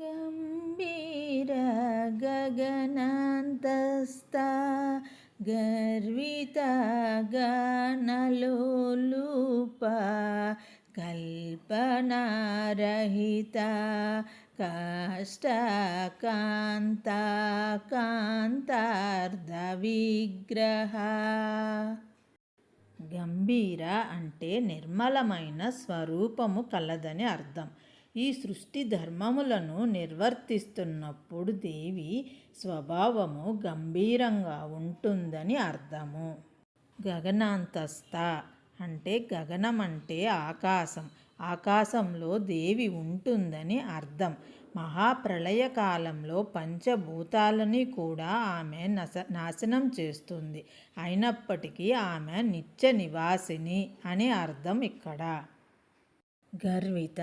గంభీర గగనాంతస్థ గర్విత గణలోలుప కల్పనారహిత కాష్టకాంత కాంతార్ధ విగ్రహ గంభీర అంటే నిర్మలమైన స్వరూపము కలదని అర్థం. ఈ సృష్టి ధర్మములను నిర్వర్తిస్తున్నప్పుడు దేవి స్వభావము గంభీరంగా ఉంటుందని అర్థము. గగనాంతస్థ అంటే గగనం అంటే ఆకాశం. ఆకాశంలో దేవి ఉంటుందని అర్థం. మహాప్రళయ కాలంలో పంచభూతాలని కూడా ఆమె నశ నాశనం చేస్తుంది. అయినప్పటికీ ఆమె నిత్య నివాసిని అని అర్థం ఇక్కడ. గర్విత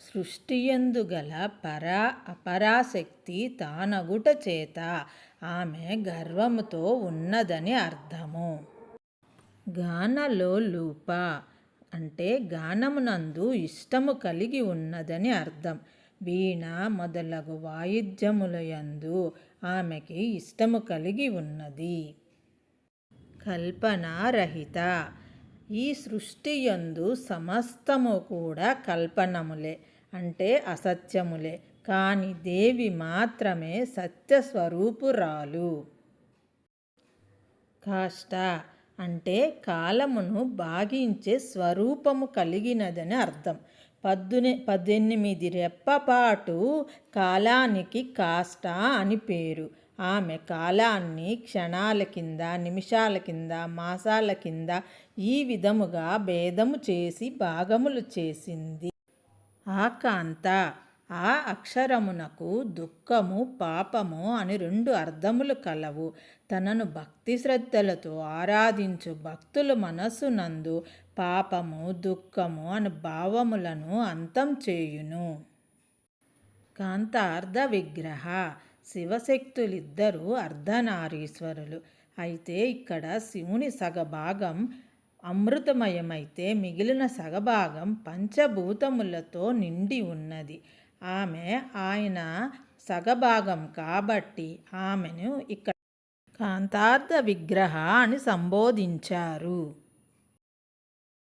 సృష్టియందుగల పరా అపరాశక్తి తానగుట చేత ఆమె గర్వముతో ఉన్నదని అర్థము. గానలో లూప అంటే గానమునందు ఇష్టము కలిగి ఉన్నదని అర్థం. వీణ మొదలగు వాయిద్యములయందు ఆమెకి ఇష్టము కలిగి ఉన్నది. కల్పనారహిత ఈ సృష్టి యందు సమస్తము కూడా కల్పనములే. అంటే అసత్యములే. కానీ దేవి మాత్రమే సత్యస్వరూపురాలు. కాష్ట అంటే కాలమును భాగించే స్వరూపము కలిగినదని అర్థం. పద్దునే పద్దెనిమిది రెప్పపాటు కాలానికి కాష్ట అని పేరు. ఆమె కాలాన్ని క్షణాల కింద నిమిషాల కింద మాసాల కింద ఈ విధముగా భేదము చేసి భాగములు చేసింది. ఆ కాంత ఆ అక్షరమునకు దుఃఖము పాపము అని రెండు అర్థములు కలవు. తనను భక్తి శ్రద్ధలతో ఆరాధించు భక్తుల మనస్సునందు పాపము దుఃఖము అని భావములను అంతం చేయును. కాంతార్ధ విగ్రహ. శివశక్తులిద్దరూ అర్ధనారీశ్వరులు. అయితే ఇక్కడ శివుని సగభాగం అమృతమయమైతే మిగిలిన సగభాగం పంచభూతములతో నిండి ఉన్నది. ఆమె ఆయన సగభాగం కాబట్టి ఆమెను ఇక్కడ కాంతార్థ విగ్రహ అని సంబోధించారు.